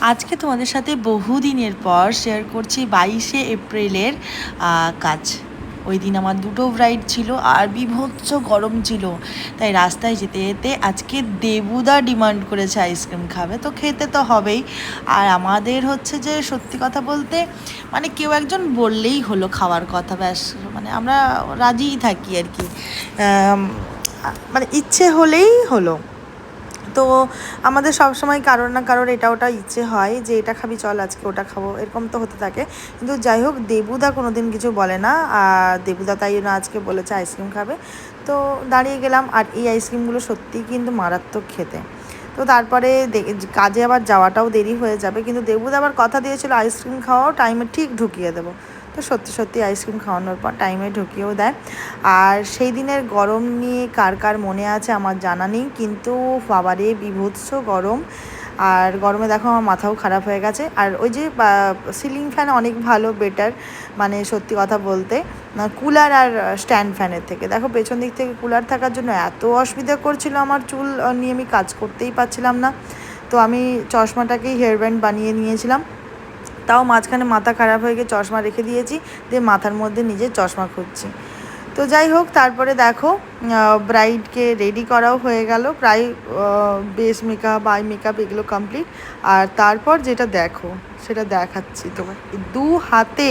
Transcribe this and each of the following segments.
আজকে তোমাদের সাথে বহুদিনের পর শেয়ার করছি বাইশে এপ্রিলের কাজ। ওই দিন আমার দুটো ব্রাইড ছিল, আর বিভৎস গরম ছিল। তাই রাস্তায় যেতে যেতে আজকে দেবুদা ডিমান্ড করেছে আইসক্রিম খাবে। তো খেতে তো হবেই। আর আমাদের হচ্ছে যে, সত্যি কথা বলতে মানে কেউ একজন বললেই হলো খাওয়ার কথা, ব্যাস। মানে আমরা রাজিই থাকি আর কি। মানে ইচ্ছে হলেই হলো। তো আমাদের সব সময় কারোর না কারোর এটা ওটা ইচ্ছে হয় যে, এটা খাবি, চল আজকে ওটা খাব। এরকম তো হতে থাকে। কিন্তু যাই হোক, দেবুদা কোনো দিন কিছু বলে না। আর দেবুদা তাই জন্য আজকে বলেছে আইসক্রিম খাবে। তো দাঁড়িয়ে গেলাম। আর এই আইসক্রিমগুলো সত্যিই কিন্তু মারাত্মক খেতে। তো তারপরে কাজে আবার যাওয়াটাও দেরি হয়ে যাবে। কিন্তু দেবুদা আবার কথা দিয়েছিল, আইসক্রিম খাওয়াও, টাইমে ঠিক ঢুকিয়ে দেবো। তো সত্যি সত্যি আইসক্রিম খাওয়ানোর পর টাইমে ঢুকিয়েও দেয়। আর সেই দিনের গরম নিয়ে কার কার মনে আছে আমার জানা নেই, কিন্তু বাবারে বিভৎস গরম। আর গরমে দেখো আমার মাথাও খারাপ হয়ে গেছে। আর ওই যে সিলিং ফ্যান অনেক ভালো বেটার মানে সত্যি কথা বলতে। কুলার আর স্ট্যান্ড ফ্যানের থেকে। দেখো, পেছন দিক থেকে কুলার থাকার জন্য এত অসুবিধা করছিল আমার চুল নিয়ে আমি কাজ করতেই পারছিলাম না। তো আমি চশমাটাকেই হেয়ার ব্যান্ড বানিয়ে নিয়েছিলাম। তাও মাঝখানে মাথা খারাপ হয়ে গিয়ে চশমা রেখে দিয়েছি, দিয়ে মাথার মধ্যে নিজের চশমা খুঁজছি। তো যাই হোক, তারপরে দেখো ব্রাইডকে রেডি করাও হয়ে গেল। প্রায় বেস মেকআপ আই মেকআপ এগুলো কমপ্লিট আর তারপর যেটা দেখো সেটা দেখাচ্ছি তোমার দু হাতে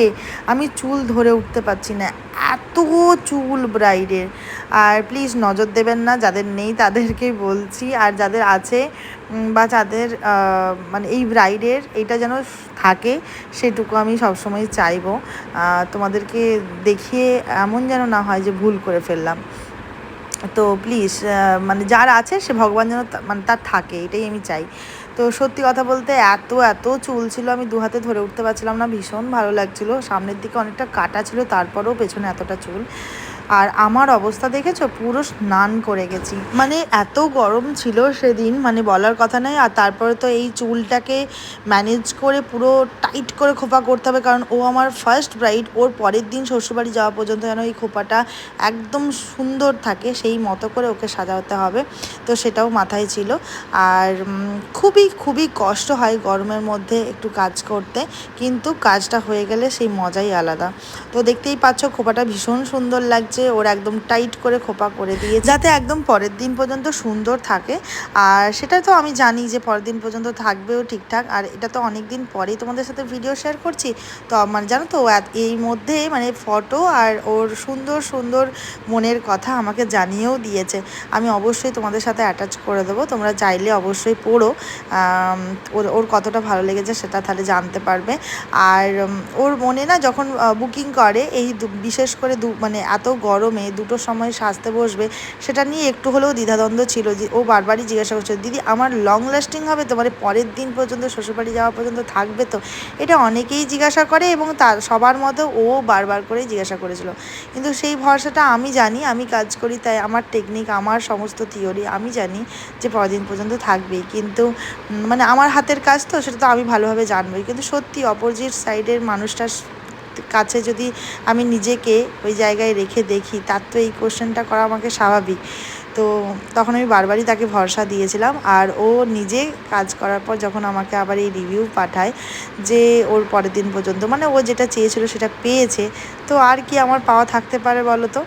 আমি চুল ধরে উঠতে পারছি না, এত চুল ব্রাইডের। আর প্লিজ নজর দেবেন না, যাদের নেই তাদেরকেই বলছি। আর যাদের আছে বা যাদের মানে এই ব্রাইডের এটা যেন থাকে, সেটুকু আমি সবসময় চাইব। তোমাদেরকে দেখিয়ে এমন যেন না হয় যে ভুল করে ফেললাম। তো প্লিজ মানে যার আছে সে ভগবান যেন মানে তার থাকে, এটাই আমি চাই। তো সত্যি কথা বলতে এত এত চুল ছিল, আমি দু হাতে ধরে উঠতে পারছিলাম না, ভীষণ ভালো লাগছিল। সামনের দিকে অনেকটা কাটা ছিল, তারপরেও পেছনে এতটা চুল। আর আমার অবস্থা দেখেছ? পুরো স্নান করে গেছি। মানে এত গরম ছিল সেদিন মানে বলার কথা নয় আর তারপরে তো এই চুলটাকে ম্যানেজ করে পুরো টাইট করে খোপা করতে হবে, কারণ ও আমার ফার্স্ট ব্রাইড ওর পরের দিন শ্বশুরবাড়ি যাওয়া পর্যন্ত যেন এই খোপাটা একদম সুন্দর থাকে, সেই মতো করে ওকে সাজাতে হবে। তো সেটাও মাথায় ছিল। আর খুবই খুবই কষ্ট হয় গরমের মধ্যে একটু কাজ করতে, কিন্তু কাজটা হয়ে গেলে সেই মজাই আলাদা। তো দেখতেই পাচ্ছ, খোপাটা ভীষণ সুন্দর লাগছে। ওর একদম টাইট করে খোপা করে দিয়ে, যাতে একদম পরের দিন পর্যন্ত সুন্দর থাকে। আর সেটা তো আমি জানি যে পরের দিন পর্যন্ত থাকবেও ঠিকঠাক। আর এটা তো অনেক দিন পরেই তোমাদের সাথে ভিডিও শেয়ার করছি। তো আমার, জানো তো এই মধ্যে মানে ফটো আর ওর সুন্দর সুন্দর মনের কথা আমাকে জানিয়েও দিয়েছে। আমি অবশ্যই তোমাদের সাথে অ্যাটাচ করে দেবো। তোমরা চাইলে অবশ্যই পড়ো। ওর ওর কতটা ভালো লেগেছে সেটা তাহলে জানতে পারবে। আর ওর মনে না যখন বুকিং করে, এই বিশেষ করে দু মানে এত গরমে দুটো সময় সাজতে বসবে, সেটা নিয়ে একটু হলেও দ্বিধাদ্বন্দ্ব ছিল। যে ও বারবারই জিজ্ঞাসা করছে, দিদি, আমার লং লাস্টিং হবে তো? মানে পরের দিন পর্যন্ত, শ্বশুরবাড়ি যাওয়া পর্যন্ত থাকবে তো? এটা অনেকেই জিজ্ঞাসা করে এবং তার, সবার মতো ও বারবার করেই জিজ্ঞাসা করেছিল। কিন্তু সেই ভরসাটা আমি জানি, আমি কাজ করি, তাই আমার টেকনিক আমার সমস্ত থিওরি আমি জানি যে পরের দিন পর্যন্ত থাকবেই। কিন্তু মানে আমার হাতের কাজ তো, সেটা তো আমি ভালোভাবে জানবই। কিন্তু সত্যি অপোজিট সাইডের মানুষটার কাছে যদি আমি নিজেকে ওই জায়গায় রেখে দেখি, তার তো এই কোশ্চেনটা করা আমাকে স্বাভাবিক। তো তখন আমি বারবারই তাকে ভরসা দিয়েছিলাম আর ও নিজে কাজ করার পর যখন আমাকে আবার এই রিভিউ পাঠায় যে ওর পরের দিন পর্যন্ত মানে ও যেটা চেয়েছিল সেটা পেয়েছে, তো আর কি আমার পাওয়া থাকতে পারে বলো তো?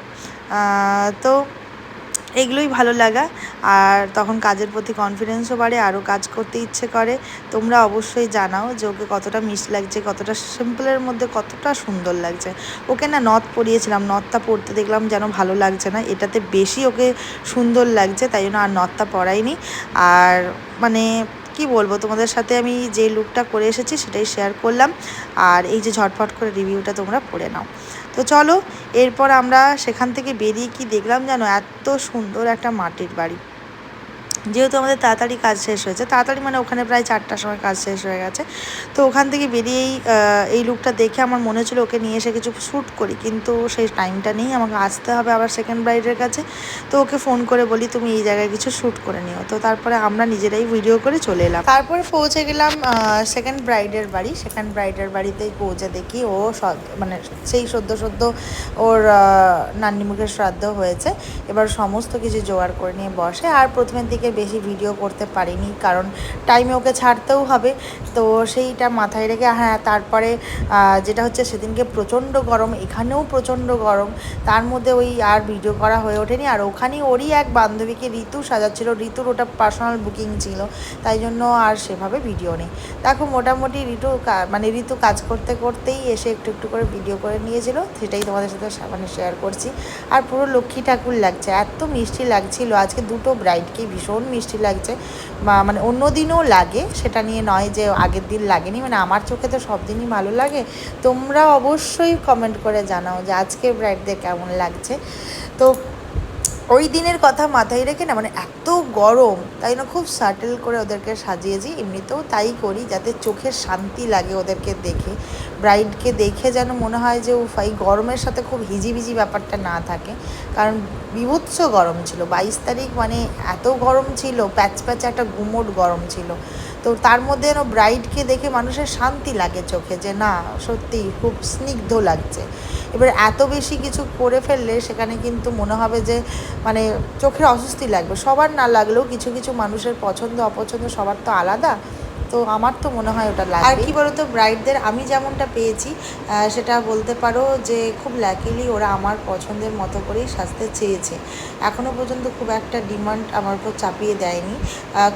তো এগুলোই ভালো লাগা। আর তখন কাজের প্রতি কনফিডেন্সও বাড়ে, আরও কাজ করতে ইচ্ছে করে। তোমরা অবশ্যই জানাও যে ওকে কতটা মিস লাগছে, কতটা সিম্পলের মধ্যে কতটা সুন্দর লাগছে। ওকে না নথ পরিয়েছিলাম নথটা পড়তে দেখলাম যেন ভালো লাগছে না। এটাতে বেশি ওকে সুন্দর লাগছে, তাই জন্য আর নথটা পরাইনি আর মানে কি বলব, তোমাদের সাথে আমি যে লুকটা করে এসেছি সেটাই শেয়ার করলাম। আর এই যে ঝটফট করে রিভিউটা তোমরা পড়ে নাও। তো চলো, এরপর আমরা সেখান থেকে বেরিয়ে কি দেখলাম জানো? এত সুন্দর একটা মাটির বাড়ি। যেহেতু আমাদের তাড়াতাড়ি কাজ শেষ হয়েছে, তাড়াতাড়ি মানে ওখানে প্রায় চারটার সময় কাজ শেষ হয়ে গেছে। তো ওখান থেকে বেরিয়েই এই লুকটা দেখে আমার মনে হচ্ছিল ওকে নিয়ে এসে কিছু শ্যুট করি, কিন্তু সেই টাইমটা নেই, আমাকে আসতে হবে আবার সেকেন্ড ব্রাইডের কাছে। তো ওকে ফোন করে বলি, তুমি এই জায়গায় কিছু শ্যুট করে নিও। তো তারপরে আমরা নিজেরাই ভিডিও করে চলে এলাম। তারপরে পৌঁছে গেলাম সেকেন্ড ব্রাইডের বাড়ি। সেকেন্ড ব্রাইডের বাড়িতেই পৌঁছে দেখি ও মানে সেই সদ্য সদ্য ওর নান্নিমুখের শ্রাদ্ধ হয়েছে। এবার সমস্ত কিছু জোগাড় করে নিয়ে বসে, আর প্রথমের দিকে বেশি ভিডিও করতে পারিনি, কারণ টাইমে ওকে ছাড়তেও হবে। তো সেইটা মাথায় রেখে হ্যাঁ তারপরে যেটা হচ্ছে সেদিনকে প্রচণ্ড গরম, এখানেও প্রচণ্ড গরম। তার মধ্যে ওই আর ভিডিও করা হয়ে ওঠেনি। আর ওখানেই ওরই এক বান্ধবীকে ঋতু সাজাচ্ছিল। ঋতুর ওটা পার্সোনাল বুকিং ছিল। তাই জন্য আর সেভাবে ভিডিও নেই। দেখো, মোটামুটি ঋতু মানে ঋতু কাজ করতে করতেই এসে একটু একটু করে ভিডিও করে নিয়েছিল। সেটাই তোমাদের সাথে মানে শেয়ার করছি। আর পুরো লক্ষ্মী ঠাকুর লাগছে। এত মিষ্টি লাগছিল। আজকে দুটো ব্রাইডকে ভীষণ মিষ্টি লাগছে। বা- মানে অন্য দিনও লাগে, সেটা নিয়ে নয় যে আগের দিন লাগেনি মানে আমার চোখে তো সব দিনই ভালো লাগে। তোমরা অবশ্যই কমেন্ট করে জানাও যে আজকে ব্রাইডদের কেমন লাগছে। তো ওই দিনের কথা মাথায় রেখে না মানে এত গরম, তাই না খুব সাটেল করে ওদেরকে সাজিয়েছি। এমনিতেও তাই করি, যাতে চোখের শান্তি লাগে ওদেরকে দেখে। ব্রাইডকে দেখে যেন মনে হয় যে, উফ, এই গরমের সাথে খুব হিজিবিজি ব্যাপারটা না থাকে। কারণ বিভৎস গরম ছিল। বাইশ তারিখ মানে এত গরম ছিল প্যাচ প্যাচ একটা গুমোট গরম ছিল। তো তার মধ্যে যেন ব্রাইডকে দেখে মানুষের শান্তি লাগে চোখে যে না, সত্যি খুব স্নিগ্ধ লাগছে। এবার এত বেশি কিছু করে ফেললে সেখানে কিন্তু মনে হবে যে মানে চোখের অস্বস্তি লাগবে। সবার না লাগলেও কিছু কিছু মানুষের পছন্দ, অপছন্দ সবার তো আলাদা। তো আমার তো মনে হয় ওটা লাগবে আর কি বলতো ব্রাইডদের আমি যেমনটা পেয়েছি সেটা বলতে পারো যে খুব ল্যাকিলি ওরা আমার পছন্দের মতো করেই সাজতে চেয়েছে। এখনও পর্যন্ত খুব একটা ডিমান্ড আমার উপর চাপিয়ে দেয়নি।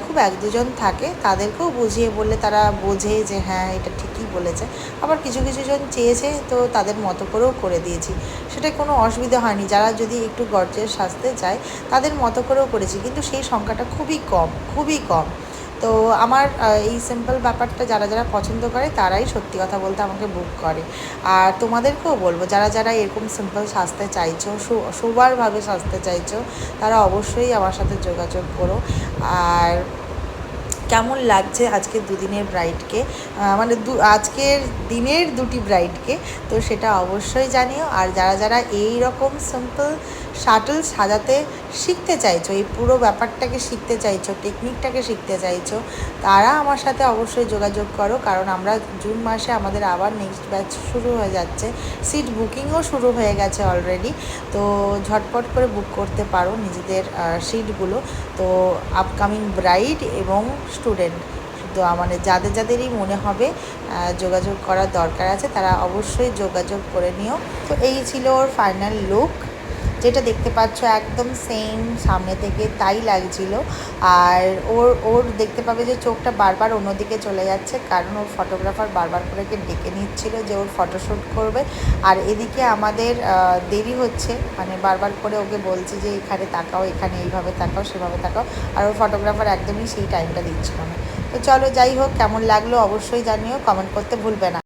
খুব এক দুজন থাকে তাদেরকেও বুঝিয়ে বললে তারা বোঝে যে হ্যাঁ এটা ঠিকই বলেছে। আবার কিছু কিছু জন চেয়েছে তো তাদের মতো করেও করে দিয়েছি। সেটা কোনো অসুবিধা হয়নি যারা যদি একটু গর্জের সাজতে চায় তাদের মতো করেও করেছি। কিন্তু সেই সংখ্যাটা খুবই কম খুবই কম। তো আমার এই সিম্পল ব্যাপারটা যারা যারা পছন্দ করে তারাই সত্যি কথা বলতে আমাকে বুক করে। আর তোমাদেরকেও বলব, যারা যারা এরকম সিম্পল সাজতে চাইছো সুবারভাবে সাজতে চাইছো, তারা অবশ্যই আমার সাথে যোগাযোগ করো। আর কেমন লাগছে আজকে দুদিনের ব্রাইডকে মানে দু, আজকের দিনের দুটি ব্রাইডকে তো সেটা অবশ্যই জানিও। আর যারা যারা এই রকম সিম্পল শাটল সাজাতে শিখতে চাইছো, এই পুরো ব্যাপারটাকে শিখতে চাইছো টেকনিকটাকে শিখতে চাইছো, তারা আমার সাথে অবশ্যই যোগাযোগ করো, কারণ আমরা জুন মাসে আমাদের আবার নেক্সট ব্যাচ শুরু হয়ে যাচ্ছে। সিট বুকিংও শুরু হয়ে গেছে অলরেডি তো ঝটপট করে বুক করতে পারো নিজেদের সিটগুলো তো আপকামিং ব্রাইড এবং স্টুডেন্ট তো মানে যাদের যাদেরই মনে হবে যোগাযোগ করার দরকার আছে, তারা অবশ্যই যোগাযোগ করে নিও। তো এই ছিল ওর ফাইনাল লুক যেটা দেখতে পাচ্ছ একদম সেম সামনে থেকে তাই লাগছিল। আর ওর ওর দেখতে পাবে যে চোখটা বারবার অন্যদিকে চলে যাচ্ছে, কারণ ওর ফটোগ্রাফার বারবার করে ডেকে নিচ্ছিল যে ওর ফটোশ্যুট করবে। আর এদিকে আমাদের দেরি হচ্ছে মানে বারবার করে ওকে বলছি যে এখানে তাকাও, এখানে এইভাবে তাকাও, সেভাবে তাকাও। আর ওর ফটোগ্রাফার একদমই সেই টাইমটা দিচ্ছিল না। তো চলো যাই হোক, কেমন লাগল অবশ্যই জানিও কমেন্ট করতে ভুলবে না।